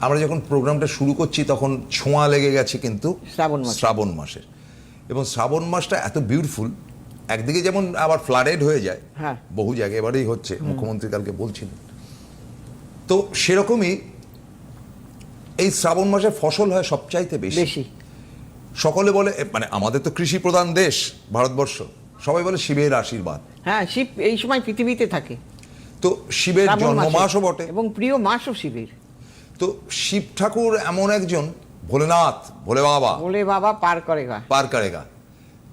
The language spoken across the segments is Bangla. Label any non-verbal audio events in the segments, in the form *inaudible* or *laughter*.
আমরা যখন প্রোগ্রামটা শুরু করছি তখন ছোঁয়া লেগে গেছে কিন্তু শ্রাবণ মাসে। শ্রাবণ মাসের এবং শ্রাবণ মাসটা এত বিউটিফুল একদিকে যেমন আবার ফ্লাডেড হয়ে যায় হ্যাঁ। বহু জায়গায় এবারেই হচ্ছে মুখ্যমন্ত্রী কালকে বলছিলেন। তো সেরকমই এই শ্রাবণ মাসে ফসল হয় সবচাইতে বেশি। বেশি। সকলে বলে মানে আমাদের তো কৃষি প্রধান দেশ ভারতবর্ষ। সবাই বলে শিবের আশীর্বাদ। হ্যাঁ শিব এই সময় পৃথিবীতে থাকে। তো শিবের জন্ম মাসও বটে। এবং প্রিয় মাসও শিবের। তো শিব ঠাকুর এমন একজন ভোলেনাথ ভোলে বাবা। বলে বাবা পার করে গা। পার করেগা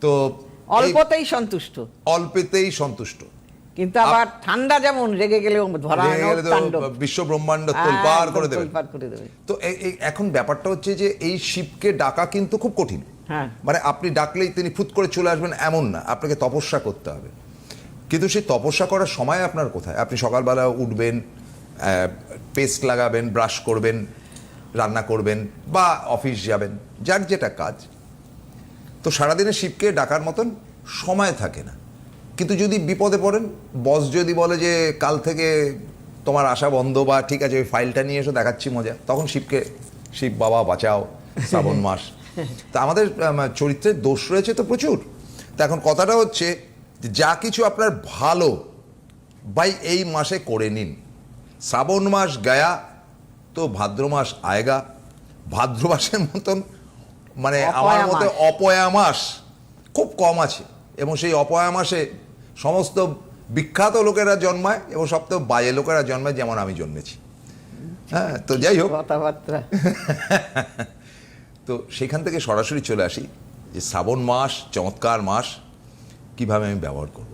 তো এই অল্পতেই সন্তুষ্ট। অল্পেতেই সন্তুষ্ট। কিন্তু আবার ঠান্ডা যেমন রেগে গেলেও ধরা গেলে বিশ্ব ব্রহ্মাণ্ড তোলপাড় করে দেবে। করে তো এখন ব্যাপারটা হচ্ছে যে এই শিবকে ডাকা কিন্তু খুব কঠিন। হ্যাঁ। মানে আপনি ডাকলেই তিনি ফুট করে চলে আসবেন এমন না আপনাকে তপস্যা করতে হবে। কিন্তু সেই তপস্যা করার সময় আপনার কোথায়? আপনি সকালবেলা উঠবেন পেস্ট লাগাবেন, ব্রাশ করবেন, রান্না করবেন বা অফিস যাবেন, যার যেটা কাজ। তো সারাদিনে শিবকে ডাকার মতন সময় থাকে না। কিন্তু যদি বিপদে পড়েন, বস যদি বলে যে কাল থেকে তোমার আশা বন্ধ বা ঠিক আছে, ওই ফাইলটা নিয়ে এসো, দেখাচ্ছি মজা, তখন শিবকে, শিব বাবা বাঁচাও, শ্রাবণ মাস। তা আমাদের চরিত্রের দোষ রয়েছে তো প্রচুর। তা এখন কথাটা হচ্ছে যা কিছু আপনার ভালো, বাই এই মাসে করে নিন। শ্রাবণ মাস গায়া তো ভাদ্র মাস আয়গা। ভাদ্র মাসের মতন মানে আমার মতে অপয়া মাস খুব কম আছে। এবং সেই অপয়া মাসে সমস্ত বিখ্যাত লোকেরা জন্মায় এবং সবথেকে বাজে লোকেরা জন্মায় যেমন আমি জন্মেছি। হ্যাঁ তো যাই হোক। কথাবার্তা। *laughs* তো সেখান থেকে সরাসরি চলে আসি যে শ্রাবণ মাস চমৎকার মাস কীভাবে আমি ব্যবহার করব।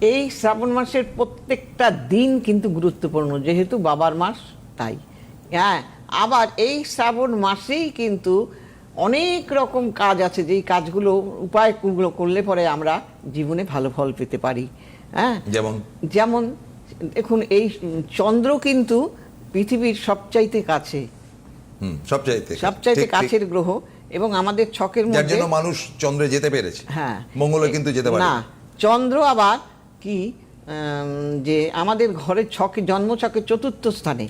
এই শ্রাবণ মাসের প্রত্যেকটা দিন কিন্তু গুরুত্বপূর্ণ যেহেতু বাবার মাস তাই। হ্যাঁ আবার এই শ্রাবণ মাসেই কিন্তু অনেক রকম কাজ আছে যেই কাজগুলো উপায়গুলো করলে পরে আমরা জীবনে ভালো ফল পেতে পারি হ্যাঁ? যেমন? যেমন দেখুন এই চন্দ্র কিন্তু পৃথিবীর সবচাইতে কাছে। সবচাইতে সবচাইতে। কাছের গ্রহ এবং আমাদের ছকের মধ্যে মানুষ চন্দ্রে যেতে পেরেছে। হ্যাঁ। মঙ্গলে কিন্তু যেতে পারে। না চন্দ্র আবার কি যে আমাদের ঘরের ছকে জন্ম ছকের চতুর্থ স্থানে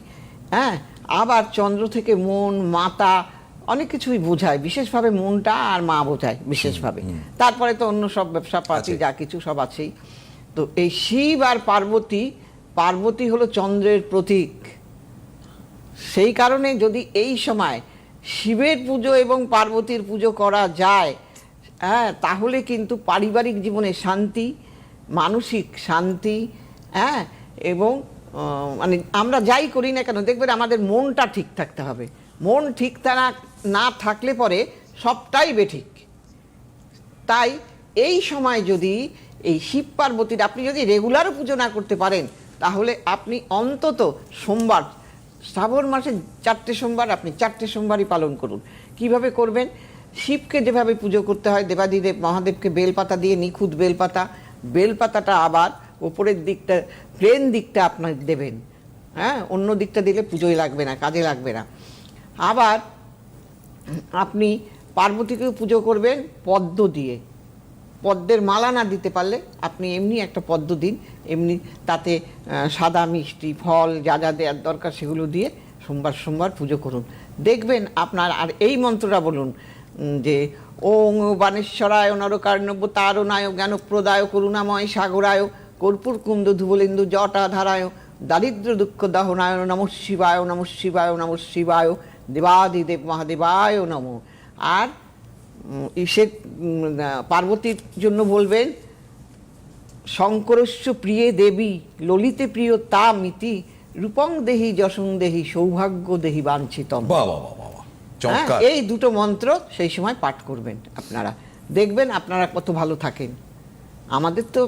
হ্যাঁ? আবার চন্দ্র থেকে মন মাতা অনেক কিছুই বোঝায় বিশেষভাবে মনটা আর মা বোঝায় বিশেষভাবে। তারপরে তো অন্য সব ব্যবসা পাতি। যা কিছু সব আছেই। তো এই শিব আর পার্বতী পার্বতী হলো চন্দ্রের প্রতীক। সেই কারণে যদি এই সময় শিবের পুজো এবং পার্বতীর পুজো করা যায় হ্যাঁ তাহলে কিন্তু পারিবারিক জীবনে শান্তি মানসিক শান্তি হ্যাঁ? এবং মানে আমরা যাই করি না কেন, দেখবেন আমাদের মনটা ঠিক থাকতে হবে। মন ঠিক থাকা- না থাকলে পরে সবটাই বেঠিক। তাই এই সময় যদি এই শিব পার্বতীর, আপনি যদি রেগুলারও পুজো না করতে পারেন, তাহলে আপনি অন্তত সোমবার, শ্রাবণ মাসে চারটে সোমবার, আপনি চারটে সোমবারই পালন করুন। কীভাবে করবেন? শিবকে যেভাবে পুজো করতে হয়, দেবাদিদেব, মহাদেবকে বেলপাতা দিয়ে নিখুঁত বেলপাতা বেলপাতাটা আবার ওপরের দিকটা, প্লেন দিকটা আপনার দেবেন। হ্যাঁ অন্য দিকটা দিলে পুজোয় লাগবে না, কাজে লাগবে না। আবার আপনি পার্বতীকেও পুজো করবেন পদ্ম দিয়ে। পদ্মের মালা না দিতে পারলে আপনি এমনি একটা পদ্ম দিন, এমনি তাতে সাদা মিষ্টি, ফল যা যা দেওয়ার দরকার সেগুলো দিয়ে সোমবার সোমবার পুজো করুন। দেখবেন আপনার, আর এই মন্ত্রটা বলুন যে ওং বানেশ্বরায় নরকার্ণব্য তারণায় জ্ঞানপ্রদায় করুণাময় সাগরায় কর্পূর কুন্দ ধুবলিন্দু জটাধারায় দারিদ্র দুঃখ দহনায় নম শিবায় নম শিবায় নম শিবায় দেবাদিদেব মহাদেবায় নম। আর উম, সে পার্বতীর জন্য বলবেন শঙ্করস্য প্রিয়ে দেবী ললিতে প্রিয় তা মিতি রূপং দেহি যশং দেহি সৌভাগ্য দেহি বাঞ্ছিতম। বাহ। এই দুটো মন্ত্র সেই সময় পাঠ করবেন আপনারা। দেখবেন আপনারা কত ভালো থাকেন। আমাদের তো